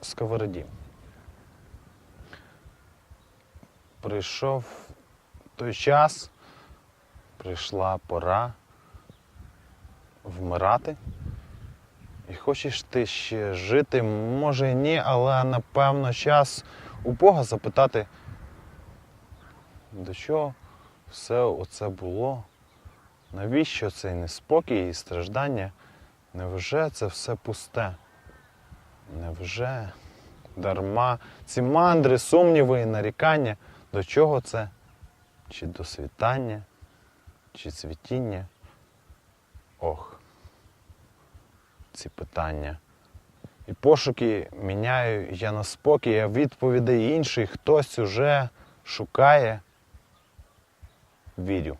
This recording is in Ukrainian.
сковороді. Прийшов той час, прийшла пора вмирати. І хочеш ти ще жити, може і ні, але напевно час у Бога запитати, до чого все оце було? Навіщо цей неспокій і страждання? Невже це все пусте? Невже дарма ці мандри, сумніви і нарікання? До чого це? Чи до світання, чи цвітіння? Ох, ці питання. І пошуки міняю я на спокій, а відповідей інших хтось уже шукає. Вірю.